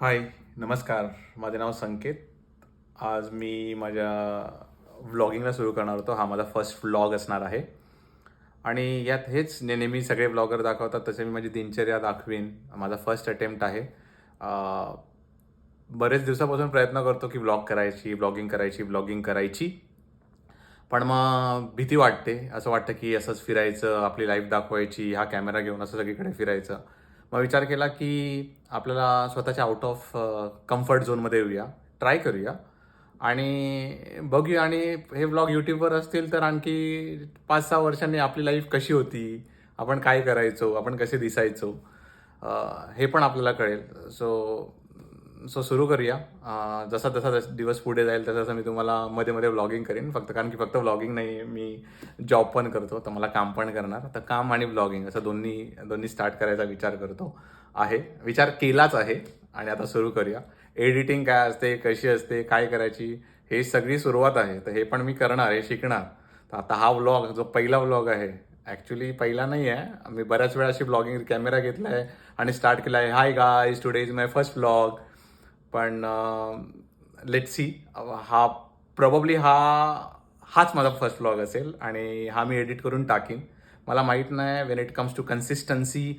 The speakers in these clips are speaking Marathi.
हाय नमस्कार. माझे नाव संकेत. आज मी माझ्या व्लॉगिंगला सुरू करणार होतो. हा माझा फर्स्ट व्लॉग असणार आहे. आणि यात हेच नेहमी सगळे व्लॉगर दाखवतात तसे मी माझी दिनचर्या दाखवीन. माझा फर्स्ट अटेम्प्ट आहे. बरेच दिवसापासून प्रयत्न करतो की व्लॉग करायची ब्लॉगिंग करायची ब्लॉगिंग करायची. पण मग भीती वाटते. असं वाटतं की असंच फिरायचं आपली लाईफ दाखवायची हा कॅमेरा घेऊन असं सगळीकडे फिरायचं. मग विचार केला की आपल्याला स्वतःच्या आउट ऑफ कम्फर्ट झोनमध्ये येऊया. ट्राय करूया. आणि बघूया. आणि हे ब्लॉग यूट्यूबवर असतील तर आणखी पाच सहा वर्षांनी आपली लाईफ कशी होती? आपण काय करायचो? आपण कसे दिसायचो? हे पण आपल्याला कळेल. सो सो सुरू करूया. जसा जसा जस दिवस पुढे जाईल तसं तसं मी तुम्हाला मध्ये मध्ये व्लॉगिंग करेन. फक्त कारण की फक्त व्लॉगिंग नाही मी जॉब पण करतो तर मला काम पण करणार. तर काम आणि व्लॉगिंग असं दोन्ही दोन्ही स्टार्ट करायचा विचार करतो आहे. विचार केलाच आहे आणि आता सुरू करूया. एडिटिंग काय असते कशी असते काय करायची हे सगळी सुरुवात आहे. तर हे पण मी करणार हे शिकणार. तर आता हा व्लॉग जो पहिला व्लॉग आहे ॲक्च्युली पहिला नाही आहे. मी बऱ्याच वेळा अशी ब्लॉगिंग कॅमेरा घेतला आहे आणि स्टार्ट केला आहे hi guys today is my first vlog पण लेट सी हा प्रॉब्ली हा हाच माझा फर्स्ट ब्लॉग असेल आणि हा मी एडिट करून टाकीन. मला माहीत नाही when it comes to consistency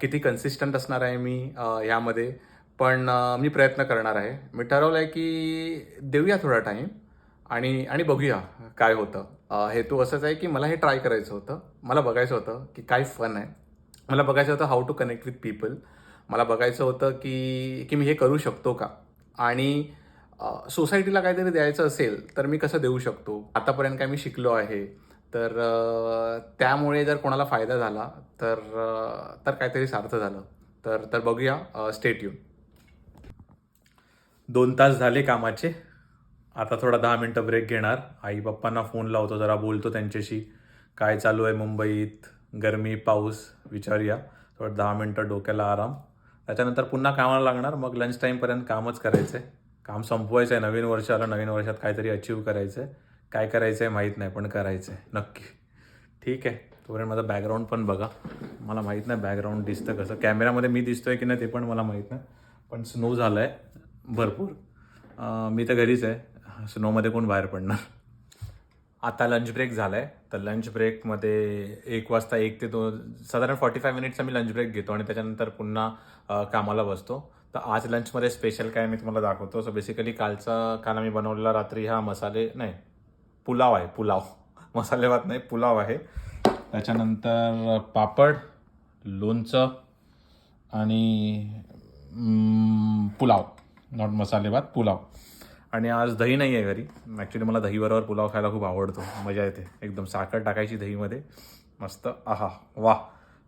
किती कन्सिस्टंट असणार आहे मी ह्यामध्ये. यामध्ये पण मी प्रयत्न करणार आहे. मी ठरवलं आहे की देऊया थोडा टाईम आणि आणि बघूया काय होतं. हेतू असंच आहे की मला हे ट्राय करायचं होतं. मला बघायचं होतं की काय फन आहे. मला बघायचं होतं how to connect with people मला बघायचं होतं की की मी हे करू शकतो का? आणि सोसायटीला काहीतरी द्यायचं असेल तर मी कसं देऊ शकतो? आतापर्यंत काय मी शिकलो आहे तर त्यामुळे जर कोणाला फायदा झाला तर तर काहीतरी सार्थ झालं. तर तर बघूया स्टेट येऊन दोन तास झाले कामाचे. आता थोडा दहा मिनटं ब्रेक घेणार. आई पप्पांना फोन लावतो जरा बोलतो त्यांच्याशी. काय चालू आहे मुंबईत? गरमी पाऊस विचारूया. थोडं दहा मिनटं डोक्याला आराम. त्याच्यानंतर पुन्हा कामाला लागणार. मग लंच टाईमपर्यंत कामच करायचं आहे काम संपवायचं आहे नवीन वर्ष आलं नवीन वर्षात काहीतरी अचीव करायचं आहे काय करायचं आहे माहीत नाही पण करायचं आहे नक्की. ठीक आहे. तोपर्यंत माझं बॅकग्राऊंड पण बघा. मला माहीत नाही बॅकग्राऊंड दिसतं कसं. कॅमेरामध्ये मी दिसतो आहे की नाही ते पण मला माहीत नाही. पण स्नो झालं आहे भरपूर मी तर घरीच आहे. स्नोमध्ये कोण बाहेर पडणार? आता लंच ब्रेक झाला आहे तर लंच ब्रेकमध्ये एक वाजता एक ते दोन साधारण फॉर्टी फाय मिनिट्स मी लंच ब्रेक घेतो आणि त्याच्यानंतर पुन्हा कामाला बसतो. तर आज लंचमध्ये स्पेशल काय मी तुम्हाला दाखवतो. सो बेसिकली कालचा काल आम्ही बनवलेला रात्री हा मसाले नाही पुलाव आहे पुलाव. मसाले भात नाही पुलाव आहे. त्याच्यानंतर पापड लोणचं आणि पुलाव. नॉट मसाले भात पुलाव. आणि आज दही नाही आहे घरी. ॲक्च्युली मला दहीबरोबर पुलाव खायला खूप आवडतो. मजा येते. एकदम साखर टाकायची दहीमध्ये. मस्त. आहा. वा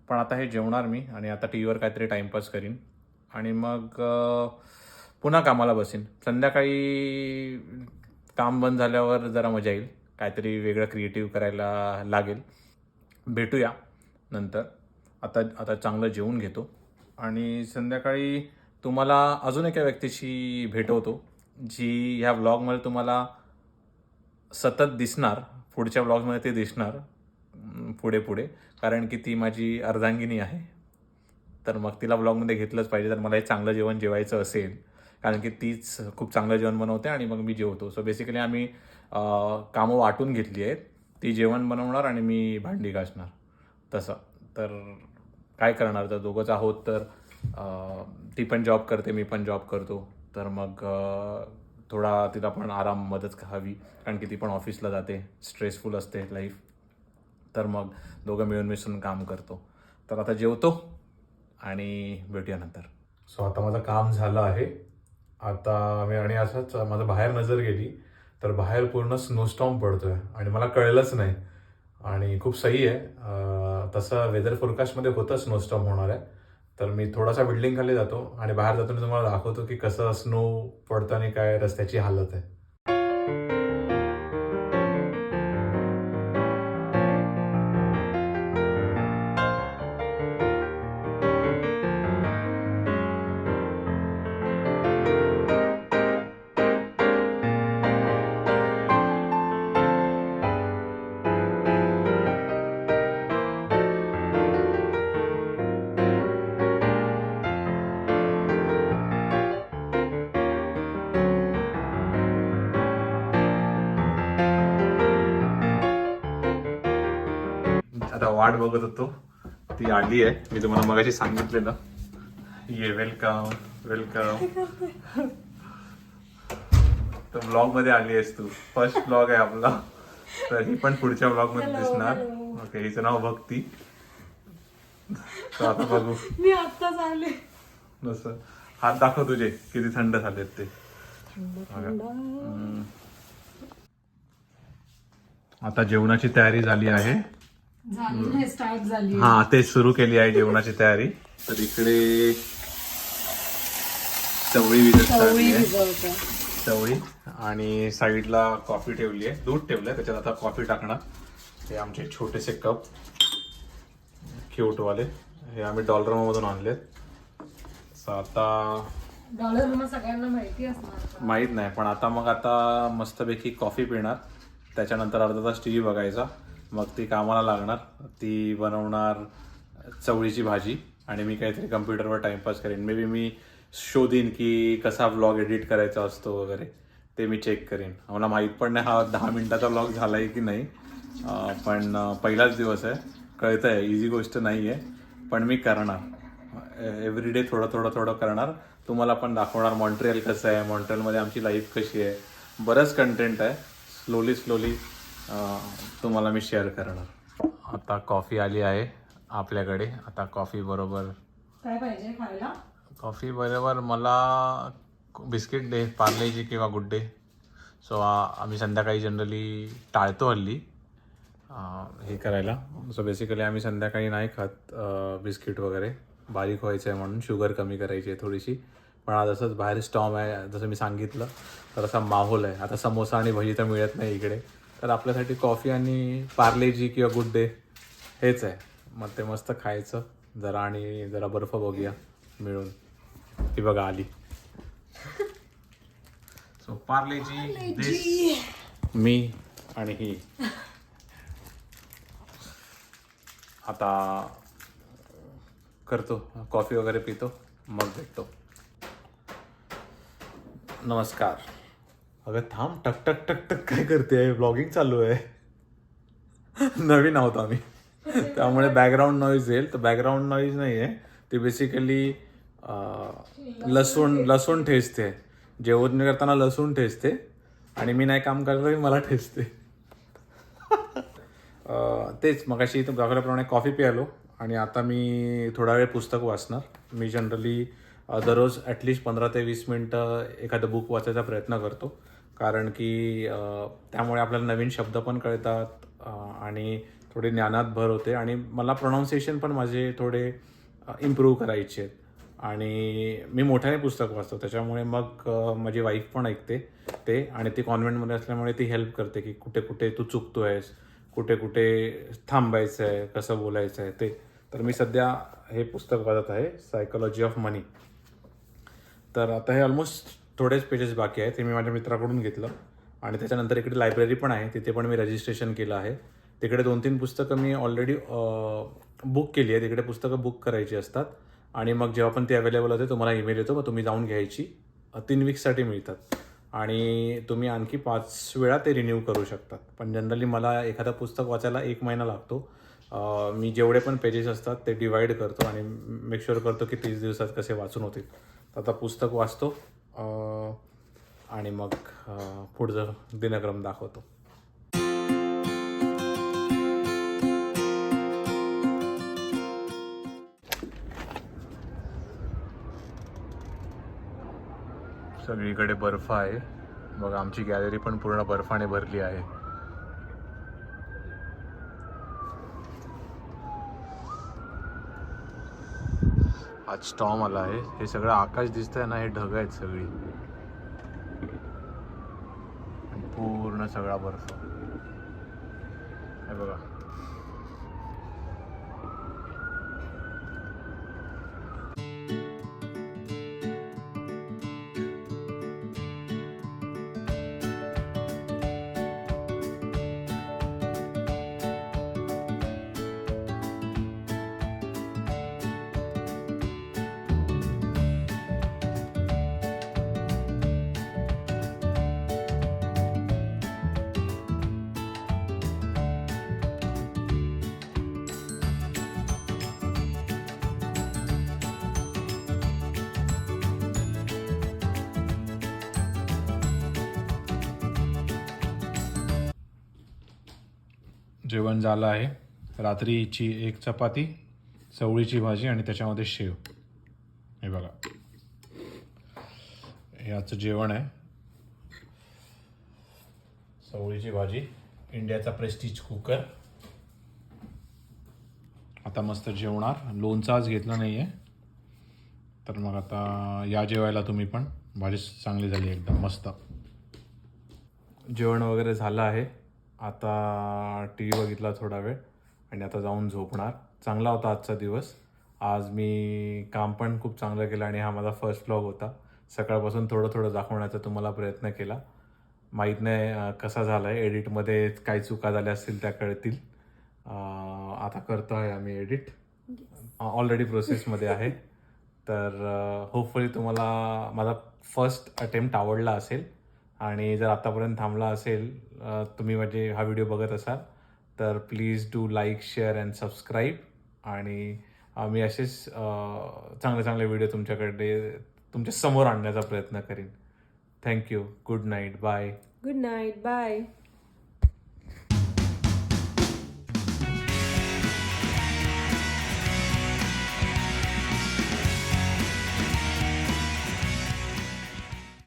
पण आता हे जेवणार मी आणि आता टी व्हीवर काहीतरी टाईमपास करीन. आणि मग पुन्हा कामाला बसीन. संध्याकाळी काम बंद झाल्यावर जरा मजा येईल. काहीतरी वेगळं क्रिएटिव्ह करायला लागेल. भेटूया नंतर. आता आता चांगलं जेवून घेतो. आणि संध्याकाळी तुम्हाला अजून एका व्यक्तीशी भेटवतो. जी ह्या व्लॉगमध्ये तुम्हाला सतत दिसणार पुढच्या व्लॉगमध्ये ते दिसणार पुढे पुढे. कारण की ती माझी अर्धांगिनी आहे. तर मग तिला व्लॉगमध्ये घेतलंच पाहिजे तर मला हे चांगलं जेवण जेवायचं असेल. कारण की तीच खूप चांगलं जेवण बनवते आणि मग मी जेवतो. सो बेसिकली आम्ही कामं वाटून घेतली आहेत. ती जेवण बनवणार आणि मी भांडी घासणार. तसं. तर काय करणार? तर दोघंच आहोत तर ती पण जॉब करते मी पण जॉब करतो. तर मग थोडा तिला पण आराम मदत हवी. कारण की ती पण ऑफिसला जाते. स्ट्रेसफुल असते लाईफ. तर मग दोघं मिळून मिसळून काम करतो. तर आता जेवतो आणि भेटूया नंतर. सो आता माझं काम झालं आहे. आता मी आणि असंच माझं बाहेर नजर गेली. तर बाहेर पूर्ण स्नोस्टॉम पडतोय. आणि मला कळलंच नाही. आणि खूप सही आहे. तसं वेदर फोरकास्टमध्ये होतं स्नोस्टॉम होणार आहे. तर मी थोडासा बिल्डिंग खाली जातो आणि बाहेर जातो तुम्हाला दाखवतो की कसं स्नो पडताना काय रस्त्याची हालत आहे. वाट बघत होतो. ती आली आहे. मी तुम्हाला मगाशी सांगितलेलं. ये वेलकम वेलकम तर ब्लॉगमध्ये आली आहेस तू. फर्स्ट ब्लॉग आहे आपला. तर ही पण पुढच्या ब्लॉगमध्ये दिसणार. ओके हिचं नाव भक्ती. तर आता बघू. मी आत्ताच आले. जसं हात दाखव तुझे. किती थंड झालेत ते. आता जेवणाची तयारी झाली आहे. झाली नाही स्टार्ट झाली. हा ते सुरू केली आहे जेवणाची तयारी. तर इकडे चवळी विजत चवळी आहे. भिजवते चवळी. आणि साईडला कॉफी ठेवली आहे दूध ठेवलंय त्याच्यात आता कॉफी टाकणार. हे आमचे छोटेसे कप. क्यूटवाले हे आम्ही डॉलर मधून आणलेत. आता डॉलर मग सगळ्यांना माहिती असणार माहीत नाही पण आता मग आता मस्तपैकी कॉफी पिणार. त्याच्यानंतर अर्धा तास टी व्ही बघायचा. मग ती कामाला लागणार. ती बनवणार चवळीची भाजी आणि मी काहीतरी कम्प्युटरवर टाइमपास करेन. मे बी मी शोधीन की कसा व्लॉग एडिट करायचा असतो वगैरे ते मी चेक करेन. मला माहीत पण नाही हा दहा मिनटाचा व्लॉग झाला आहे की नाही. पण पहिलाच दिवस आहे. कळतं आहे इझी गोष्ट नाही आहे पण मी करणार. एव्हरी डे थोडं थोडं थोडं करणार. तुम्हाला पण दाखवणार मॉन्ट्रियल कसं आहे. मॉन्ट्रियलमध्ये आमची लाईफ कशी आहे. बरंच कंटेंट आहे. स्लोली स्लोली तुम्हाला मी शेअर करणार. आता कॉफी आली आहे आपल्याकडे. आता कॉफी बरोबर काय पाहिजे खायला? कॉफी बरोबर मला बिस्किट दे पार्लेजी किंवा गुड डे. सो आम्ही संध्याकाळी जनरली टाळतो हल्ली. हे करायला. सो बेसिकली आम्ही संध्याकाळी नाही खात बिस्किट वगैरे. बारीक व्हायचं आहे म्हणून शुगर कमी करायची आहे थोडीशी. पण आज असंच बाहेर स्टॉम आहे जसं मी सांगितलं तर असा माहोल आहे. आता समोसा आणि भजी तर मिळत नाही इकडे. तर आपल्यासाठी कॉफी आणि पार्लेजी किंवा गुड डे हेच आहे. मग ते मस्त खायचं. जरा आणि जरा बर्फ बघूया मिळून. ती बघा आली. सो पार्लेजी this, मी आणि ही. आता करतो. कॉफी वगैरे पितो. मग भेटतो. नमस्कार. अगं थांब टक टक टक टक काय करते? ब्लॉगिंग चालू आहे. नवीन आहोत आम्ही. त्यामुळे बॅकग्राऊंड नॉईज येईल. तर बॅकग्राऊंड नॉईज नाही आहे. ती बेसिकली लसूण लसूण ठेचते. जेवण करताना लसूण ठेचते. आणि मी नाही काम करत तरी मला ठेचते. तेच मग अशी दाखवल्याप्रमाणे कॉफी प्यायलो आणि आता मी थोडा वेळ पुस्तक वाचणार. मी जनरली दररोज ॲटलिस्ट पंधरा ते वीस मिनटं एखादं बुक वाचायचा प्रयत्न करतो. कारण की त्यामुळे आपल्याला नवीन शब्द पण कळतात आणि थोडे ज्ञानात भर होते. आणि मला प्रोनाऊन्सिएशन पण माझे थोडे इम्प्रूव्ह करायचे आहेत. आणि मी मोठ्याने पुस्तक वाचतो. त्याच्यामुळे मग माझी वाईफ पण ऐकते ते आणि ती कॉन्व्हेंटमध्ये असल्यामुळे ती हेल्प करते की कुठे कुठे तू चुकतो आहेस कुठे कुठे थांबायचं आहे कसं बोलायचं आहे ते. तर मी सध्या हे पुस्तक वाचत आहे सायकोलॉजी ऑफ मनी तर आता हे ऑलमोस्ट थोडेच पेजेस बाकी आहेत. ते मी माझ्या मित्राकडून घेतलं. आणि त्याच्यानंतर इकडे लायब्ररी पण आहे. तिथे पण मी रजिस्ट्रेशन केलं आहे. तिकडे दोन तीन पुस्तकं मी ऑलरेडी बुक केली आहे तिकडे पुस्तकं बुक करायची असतात. आणि मग जेव्हा पण ते अवेलेबल होते तुम्हाला ईमेल येतो. मग तुम्ही जाऊन घ्यायची. तीन वीकसाठी मिळतात. आणि तुम्ही आणखी पाच वेळा ते रिन्यू करू शकतात. पण जनरली मला एखादं पुस्तक वाचायला एक महिना लागतो. मी जेवढे पण पेजेस असतात ते डिवाईड करतो. आणि मेक शुअर करतो की तीस दिवसात कसे वाचून होतील. आता पुस्तक वाचतो. आणि मग पुढचं दिनक्रम दाखवतो. सगळीकडे बर्फ आहे. मग आमची गॅलरी पण पूर्ण बर्फाने भरली आहे. आज स्टॉम आला आहे. हे सगळं आकाश दिसतंय ना हे ढग आहेत सगळी. पूर्ण सगळा बर्फ. हे बघा. जेवण झालं आहे. रात्रीची एक चपाती चवळीची भाजी आणि त्याच्यामध्ये शेव. हे बघा. याचं जेवण आहे. चवळीची भाजी इंडियाचा प्रेस्टीज कुकर. आता मस्त जेवणार. लोणचं आज घेतलं नाही आहे तर मग आता या जेवायला तुम्ही पण. भाजी चांगली झाली एकदम मस्त. जेवण वगैरे झालं आहे. आता टी व्ही बघितला थोडा वेळ आणि आता जाऊन झोपणार. चांगला होता आजचा दिवस. आज मी काम पण खूप चांगलं केलं आणि हा माझा फर्स्ट व्लॉग होता. सकाळपासून थोडं थोडं दाखवण्याचा तुम्हाला प्रयत्न केला. माहीत नाही कसा झाला आहे एडिटमध्ये काही चुका झाल्या असतील त्या कळतील. आता करतो आहे आम्ही एडिट ऑलरेडी प्रोसेसमध्ये आहे. तर होपफुली तुम्हाला माझा फर्स्ट अटेम्प्ट आवडला असेल. आणि जर आतापर्यंत थांबला असेल तुम्ही म्हणजे हा व्हिडिओ बघत असाल तर please do like share and subscribe आणि आम्ही असेच चांगले चांगले व्हिडिओ तुमच्याकडे तुमच्यासमोर आणण्याचा प्रयत्न करीन. Thank you good night bye good night bye